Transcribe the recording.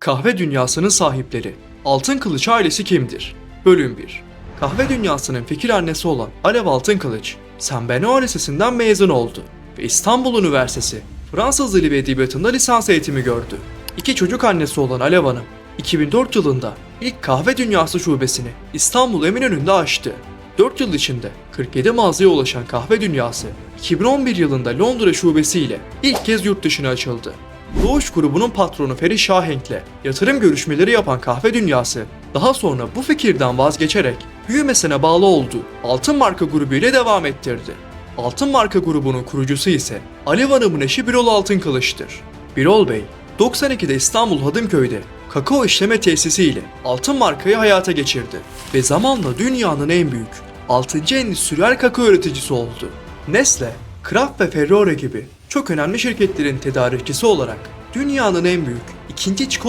Kahve dünyasının sahipleri Altın Kılıç ailesi kimdir? Bölüm 1 Kahve dünyasının fikir annesi olan Alev Altın Kılıç, Benoît Lisesi'nden mezun oldu ve İstanbul Üniversitesi Fransız Dili ve Edebiyatı'nda lisans eğitimi gördü. İki çocuk annesi olan Alev Hanım, 2004 yılında ilk kahve dünyası şubesini İstanbul Eminönü'nde açtı. 4 yıl içinde 47 mağazaya ulaşan kahve dünyası 2011 yılında Londra şubesiyle ilk kez yurt dışına açıldı. Doğuş grubunun patronu Feri Şahenk'le yatırım görüşmeleri yapan kahve dünyası daha sonra bu fikirden vazgeçerek büyümesine bağlı olduğu Altın Marka grubu ile devam ettirdi. Altın Marka grubunun kurucusu ise Alev Hanım'ın eşi Birol Altın Kılıç'tır. Birol Bey, 92'de İstanbul Hadımköy'de kakao işleme tesisi ile altın markayı hayata geçirdi ve zamanla dünyanın en büyük 6. endüstriyel kakao üreticisi oldu. Nestle, Kraft ve Ferrero gibi çok önemli şirketlerin tedarikçisi olarak dünyanın en büyük ikinci çikolata